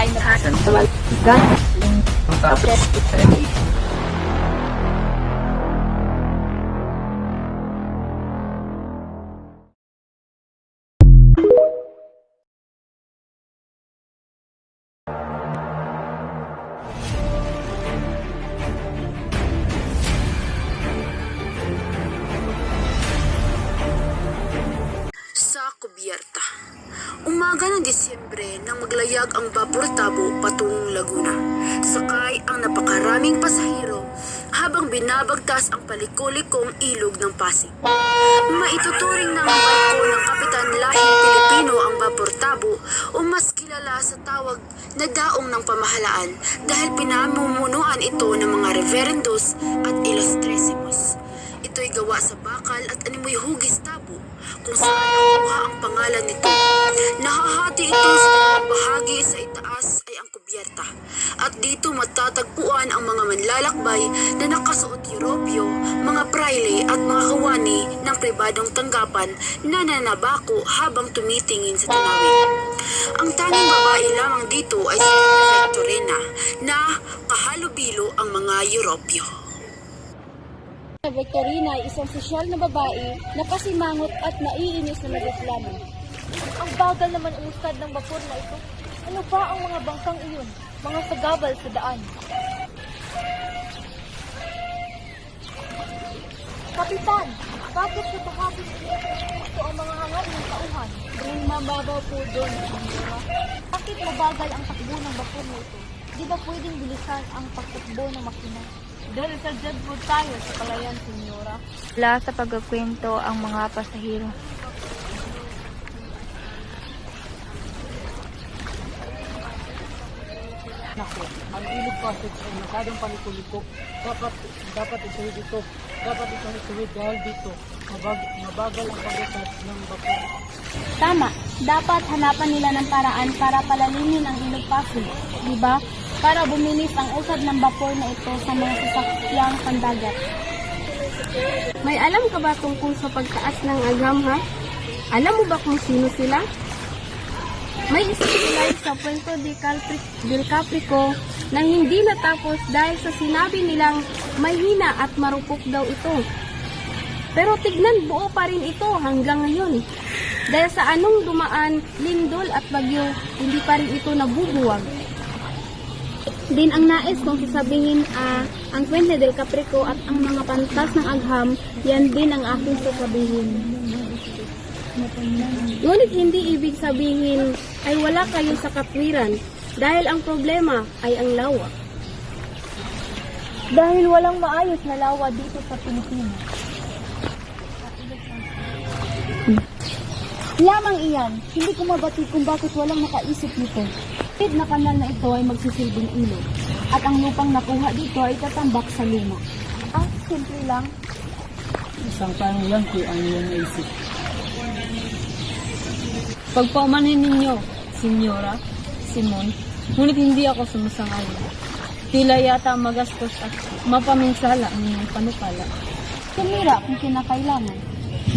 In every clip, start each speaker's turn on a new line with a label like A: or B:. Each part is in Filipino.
A: Ay nakasan.
B: Sa ang Vapor Tabo patungong Laguna. Sakay ang napakaraming pasahero habang binabagtas ang palikulikong ilog ng Pasig. Maituturing ng barko ng Kapitan Lahing Pilipino ang Vapor Tabo o mas kilala sa tawag na daong ng pamahalaan dahil pinamumunuan ito ng mga reverendos at ilustresimos. Ito'y gawa sa bakal at animoy hugis tabo kung saan nakuha ang pangalan nito. Nahahati ito sa bahagi sa itaas ay ang kubyerta. At dito matatagpuan ang mga manlalakbay na nakasuot Europyo, mga praile at mga kawani ng pribadong tanggapan na nanabako habang tumitingin sa tanawin. Ang tanging babae lamang dito ay si Victorina na kahalubilo ang mga Europyo.
C: Victorina ay isang sosyal na babae na kasimangot at naiinis na nagreklamo. Ang bagal naman umustad ng bapor na ito. Ano pa ang mga bangkang iyon? Mga sagabal sa daan. Kapitan, bakit sa bahaging ito ang mga hangal ng tauhan? Dahil mababaw po doon, Senora. Bakit mabagal ang takbo ng bapor na ito? Di ba pwedeng bilisan ang pagtakbo ng makina? Dahil sa po tayo sa palayan, Senyora.
D: Wala sa pagkakwento ang mga pasahero.
E: Nako, ang ilog passage ay masyadong panikulikok. Dapat, dapat isuhid ito. Dapat ito isuhid dahil dito. Mabag, mabagal ang pagkasat ng vapor.
C: Tama, dapat hanapan nila ng paraan para palalimin ang ilog Pasig, di ba? Para bumilis ang usad ng vapor na ito sa mga sasakyang pandagat. May alam ka ba tungkol sa pagtaas ng agam ha? Alam mo ba kung sino sila? May isipilay sa Puerto de Calpri- del na hindi natapos dahil sa sinabi nilang may hina at marupok daw ito. Pero tignan buo pa rin ito hanggang ngayon. Dahil sa anong dumaan, lindol at bagyo, hindi pa rin ito nabubuwag. Din ang nais kong sasabihin, ah, ang Puente del Caprico at ang mga pantas ng agham, yan din ang aking sasabihin. Ngunit hindi ibig sabihin ay wala kayo sa katwiran dahil ang problema ay ang lawa. Dahil walang maayos na lawa dito sa Pilipinas. Lamang iyan, hindi ko mabatid kung bakit walang nakaisip nito. Pid na kanal na ito ay magsisilbing ilog. At ang lupang nakuha dito ay tatambak sa luma. Ah, simple lang.
E: Isang tanong lang kung ang iyong naisip. Pagpaumanin ninyo, Senyora, Simon, ngunit hindi ako sumasang-ayon. Tila yata magastos at mapaminsala ang inyong panukala.
C: Tumira kung kinakailangan.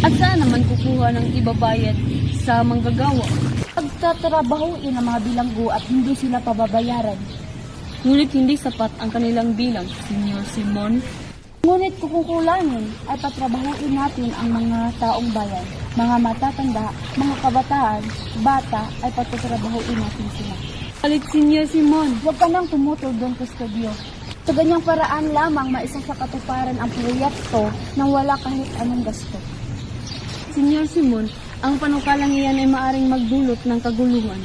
E: At saan naman kukuha ng ibabayad sa manggagawa?
C: Pagtatrabahuin ang mga bilanggo at hindi sila pababayaran.
E: Ngunit hindi sapat ang kanilang bilang, Senyor Simon.
C: Ngunit kung kukulangin ay patrabahuin natin ang mga taong bayan, mga matatanda, mga kabataan, bata ay patatrabahuin natin sila.
E: Alit, Senyor Simon.
C: Huwag ka nang tumutol doon, Custodio. Sa ganyang paraan lamang maisa sa katuparan ang proyekto nang wala kahit anong gasto.
E: Senyor Simon, ang panukalang iyan ay maaring magdulot ng kaguluhan.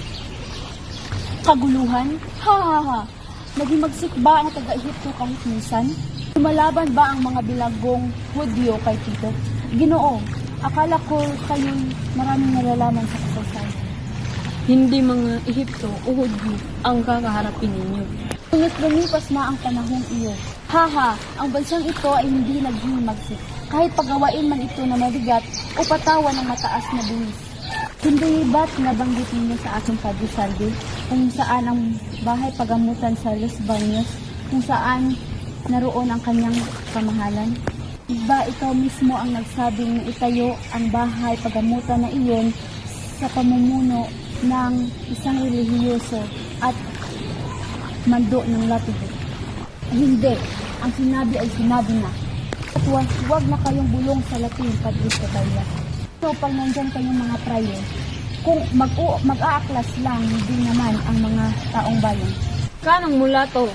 C: Kaguluhan? Ha ha ha! Naging magsikba ang taga-Ehipto kahit minsan? Lumalaban ba ang mga bilaggong Hudyo kay Tito? Ginoo, akala ko kayo'y maraming nalalaman sa kasaysayan.
E: Hindi mga Ehipto o Hudyo ang kakaharapin ninyo.
C: Ngunit lumipas na ang panahong iyo. Haha, ang bansang ito ay hindi naghihimagsik. Kahit pagawain man ito na mabigat o patawan ng mataas na buwis. Hindi ba't nabanggit ninyo sa aking Padre Salvi kung saan ang bahay pagamutan sa Los Baños, kung saan naroon ang kanyang kamahalan? Ba ikaw mismo ang nagsabing itayo ang bahay pagamutan na iyon sa pamumuno ng isang relihiyoso
A: at mando ng latitude. Hindi. Ang sinabi ay sinabi na. At huwag, na kayong bulong sa Latin, Padre Cataya. So, pag nandyan kayong mga prayer, kung mag mag-aaklas lang, hindi naman ang mga taong bayan.
E: Kanang mulato.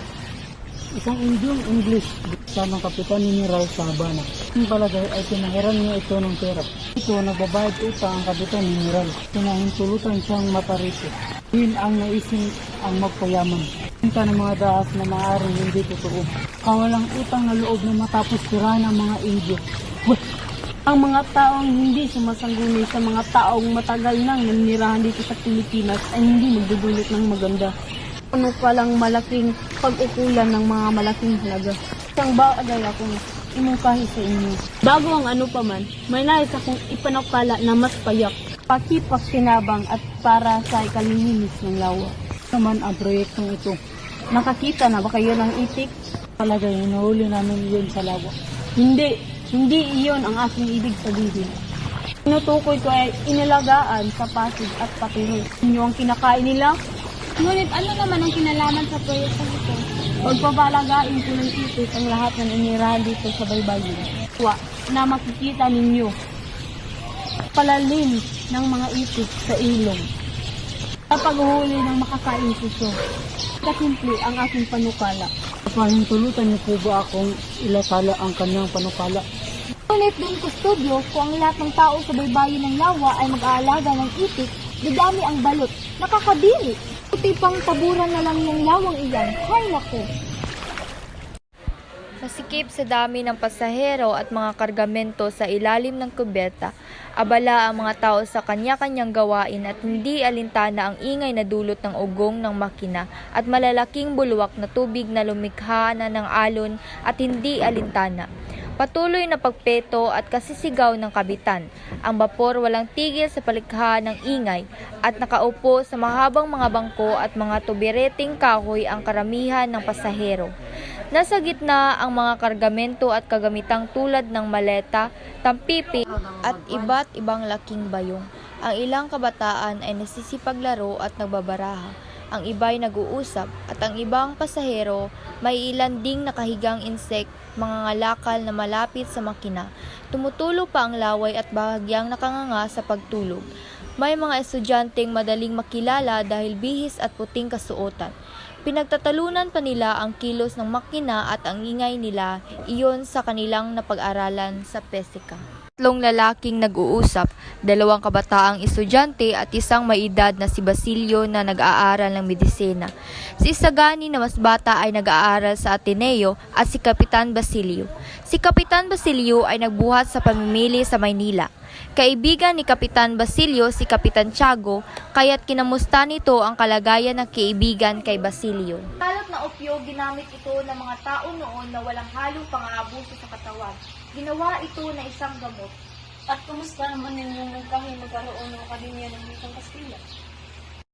E: Isang Indian English sa ng Kapitan Mineral sa Habana. Ang palagay ay pinahiran niya ito ng pera. Ito nagbabayad utang ang Kapitan Mineral. Pinahintulutan siyang maparito. Yun ang naising ang magpayaman. Punta ng mga daas na maaaring hindi totoo. Kawalang utang na loob na matapos tirahan ang mga Indio. Weh!
A: Ang mga taong hindi sumasangguni sa mga taong matagal nang nanirahan dito sa Pilipinas ay hindi magdudulot ng maganda. Ano palang malaking pag-ukulan ng mga malaking halaga. Isang bagay akong imungkahi sa inyo. Bago ang ano pa man, may nais akong ipanakala na mas payak. Pakipak sinabang at para sa ikalilinis ng lawa.
E: Naman ang proyektong ito.
A: Nakakita na ba kayo ng itik?
E: Palagay nahuli namin yun sa lawa.
A: Hindi, hindi iyon ang aking ibig sabihin. Tinutukoy ko ay inilagaan sa pasig at patiro. Inyo ang kinakain nila? Ngunit ano naman ang kinalaman sa proyektong ito? Pagpapalagain ko ng itik ang lahat ng inirahan dito sa baybayin. Wa, na makikita ninyo. Palalim ng mga itik sa ilong. Sa paghuhuli ng makakain puso. Kasimple ang aking panukala.
E: Pahintulutan niyo po ba akong ilatala ang kanyang panukala?
A: Ngunit doon kustodyo, kung ang lahat ng tao sa baybayin ng lawa ay mag-aalaga ng itik, dadami ang balot. Nakakadiri. Puti pang paburan na lang yung lawang iyan. Hay nako.
D: Masikip sa dami ng pasahero at mga kargamento sa ilalim ng kubeta, abala ang mga tao sa kanya-kanyang gawain at hindi alintana ang ingay na dulot ng ugong ng makina at malalaking bulwak na tubig na lumikha na ng alon at hindi alintana. Patuloy na pagpeto at kasisigaw ng kabitan. Ang bapor walang tigil sa palikha ng ingay at nakaupo sa mahabang mga bangko at mga tubireting kahoy ang karamihan ng pasahero. Nasa gitna ang mga kargamento at kagamitang tulad ng maleta, tampipi at iba't ibang laking bayong. Ang ilang kabataan ay nasisipaglaro at nagbabaraha. Ang iba ay nag-uusap at ang ibang pasahero may ilan ding nakahigang insect, mga ngalakal na malapit sa makina. Tumutulo pa ang laway at bahagyang nakanganga sa pagtulog. May mga estudyanteng madaling makilala dahil bihis at puting kasuotan. Pinagtatalunan pa nila ang kilos ng makina at ang ingay nila iyon sa kanilang napag-aralan sa Pesika. Tatlong lalaking nag-uusap, dalawang kabataang estudyante at isang may edad na si Basilio na nag-aaral ng medisina. Si Sagani na mas bata ay nag-aaral sa Ateneo at si Kapitan Basilio. Si Kapitan Basilio ay nagbuhat sa pamimili sa Maynila. Kaibigan ni Kapitan Basilio si Kapitan Tiago, kaya't kinamusta nito ang kalagayan ng kaibigan kay Basilio. Kalot na opyo ginamit ito ng mga tao noon na walang halong pang-aabuso sa katawan. Ginawa ito na isang gamot.
A: At kumusta naman ninyong nagkahi magkaroon ng akademya ng Wikang Kastila?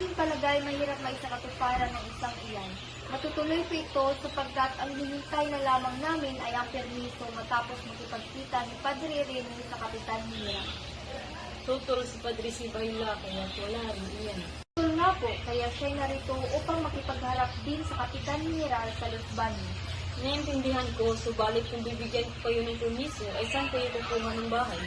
D: Ang palagay mahirap may sa katuparan ng isang iyan. Matutuloy po ito sapagkat ang hinintay na lamang namin ay ang permiso matapos makipagkita ni Padre Rene sa Kapitan Mira.
A: Tutol si Padre Sibayla, kaya wala rin iyan.
D: Tungkol nga po, kaya siya'y narito upang makipagharap din sa Kapitan Mineral sa Los Baños.
A: Naiintindihan ko, subalit kung bibigyan ko kayo ng permiso, ay saan kayo kukuha ng bahay?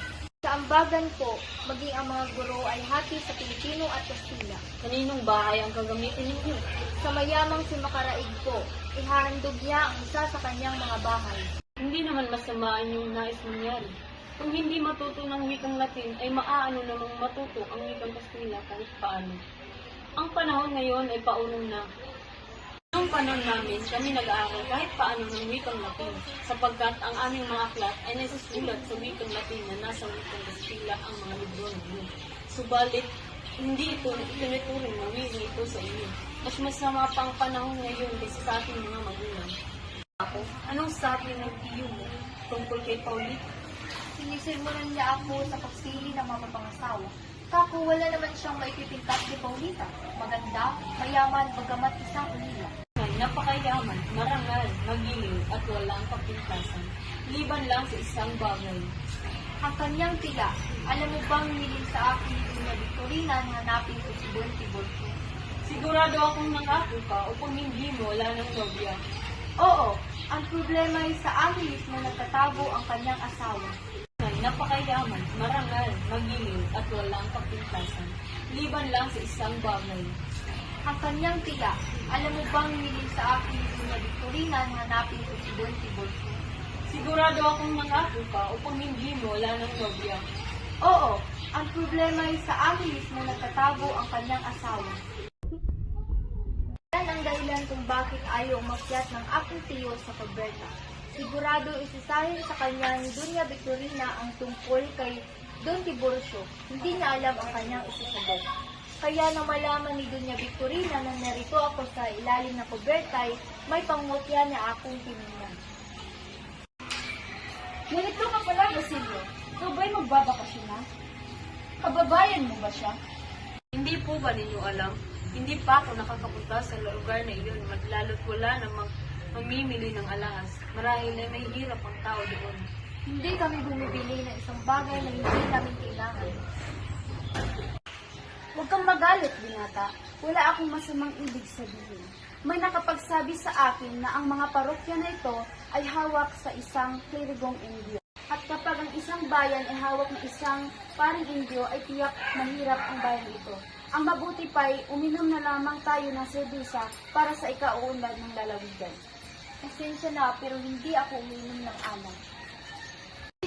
D: Sa ambagan po, maging ang mga guro ay hati sa Pilipino at Kastila.
A: Kaninong bahay ang gagamitin ninyo?
D: Sa mayamang si Makaraig po, ihahandog niya ang isa sa kanyang mga bahay.
A: Hindi naman masama ang yung nais mangyari. Kung hindi matuto ng wikang Latin, ay maaano namang matuto ang wikang Kastila kahit paano. Ang panahon ngayon ay paunong na. Noong panahon namin, kami nag-aaral kahit paano ng wikang Latin, sapagkat ang aming mga aklat ay nasusulat sa wikang Latin na nasa wikang Kastila ang mga libro ninyo. Subalit, hindi ito itinuturing na wiki ito sa inyo. Mas masama pa ang panahon ngayon kaysa sa ating mga magulang. Ako, anong sabi ng tiyo mo tungkol kay Paulita?
D: Sinisirmonan niya ako sa pagsili ng mga mapangasawa. Kako, wala naman siyang maipipintas ni Paulita. Maganda, mayaman, bagamat isang ulila.
A: ay napakayaman, marangal, magiling, at walang kapintasan. Liban lang sa isang bagay.
D: Ang kanyang tila, alam mo bang nilin sa akin ni Doña Victorina na hanapin ko si Bon Tibolco?
A: Sigurado akong nangako ka upang hindi mo wala ng nobya.
C: Oo, ang problema ay sa amin mismo nagtatago ang kanyang asawa.
A: Ay napakayaman, marangal, magiliw at walang kapintasan. Liban lang sa isang bagay.
C: Ang kanyang tiya, alam mo bang nilin sa akin Victorina na hanapin ko si Don Tibolso?
A: Sigurado akong nangako ka upang hindi mo wala ng nobya.
C: Oo, ang problema ay sa amin mismo nagtatago ang kanyang asawa. Yan ang dahilan kung bakit ayaw umakyat ng aking tiyo sa Caberta. Sigurado isisahin sa kanya Dunya Victorina ang tungkol kay Don Tiburcio. Hindi niya alam ang kanyang isasagot. Kaya na malaman ni Dunya Victorina na narito ako sa ilalim ng Caberta, may pangungutya na akong tinignan. Ganito ka pala, Basilio. Ikaw ba'y magbabakasyon na? Kababayan mo ba siya?
A: Hindi po ba ninyo alam? Hindi pa ako nakakapunta sa lugar na iyon, lalo't wala namang mamimili ng alahas. Marahil ay may hirap ang tao doon.
C: Hindi kami bumibili ng isang bagay na hindi namin kailangan. Huwag kang magalit, binata. Wala akong masamang ibig sabihin. May nakapagsabi sa akin na ang mga parokya na ito ay hawak sa isang klerigong Indio. At kapag ang isang bayan ay hawak ng isang paring Indio, ay tiyak mahirap ang bayan ito. Ang mabuti pa'y uminom na lamang tayo ng serbisa para sa ikauunlad ng lalawigan. Pasensya na, pero hindi ako uminom ng alak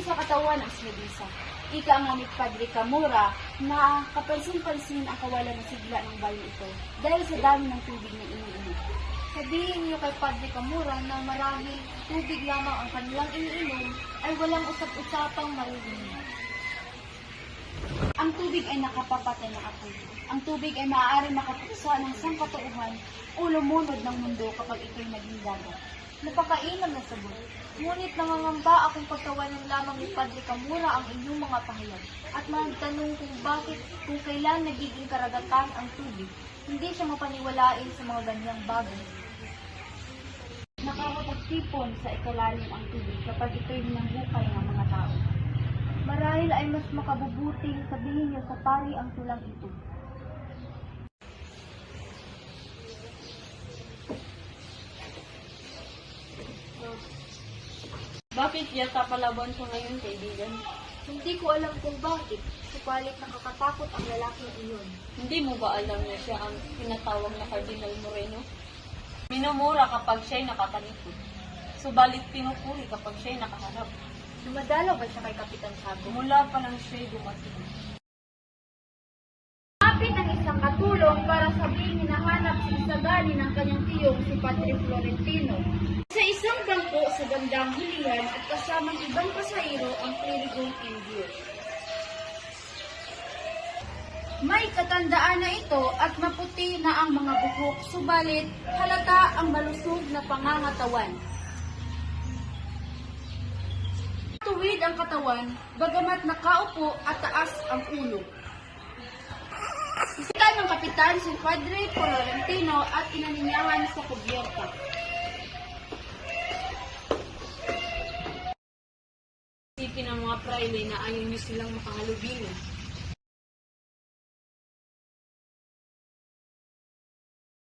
C: sa katawan ang serbisa. Ika nga ni Padre Camura na kapansin-pansin ang kawalan ng sigla ng bayan ito dahil sa dami ng tubig na iniinom. Sabihin niyo kay Padre Camura na marahil tubig lamang ang kanilang iniinom ay walang usap-usapang maririnig. Ang tubig ay nakapapatay ng apoy. Ang tubig ay maaaring makapuksa ng sangkatauhan o lumunod ng mundo kapag ito'y naging dagat. Napakainom na sabon. Ngunit nangangamba akong pagkawalan lamang ni Padre Camura ang inyong mga pahayag at magtanong kung bakit kung kailan nagiging karagatan ang tubig. Hindi siya mapaniwalain sa mga ganyang bagay. Nakakapagtipon sa ikalalim ang tubig kapag ito'y hinangukay ng mga tao. Marahil ay mas makabubuting sabihin niyo sa pari ang tulang ito.
A: Bakit yata palaban ko ngayon, kaibigan?
C: Hindi ko alam kung bakit, supalit nakakatakot ang lalaking iyon.
A: Hindi mo ba alam na siya ang tinatawag na Cardinal Moreno? Minumura kapag siya'y nakatalikod. Subalit pinupuri kapag siya'y nakaharap.
C: Dumadalaw ba siya kay Kapitan Sago?
A: Mula pa lang siya'y dumating.
C: Kapit ang isang katulong para sabihin hinahanap si Isabali ng kanyang tiyong si Padre Florentino. Sa isang sa gandang hulihan at kasamang ibang pasahero ang klirigong Indio. May katandaan na ito at maputi na ang mga buhok, subalit halata ang malusog na pangangatawan. Tuwid ang katawan, bagamat nakaupo at taas ang ulo. Isita ng kapitan si Padre Florentino at inaninyahan sa kubyerta.
A: Isipin ng mga praile na ayaw niyo silang makahalubilo.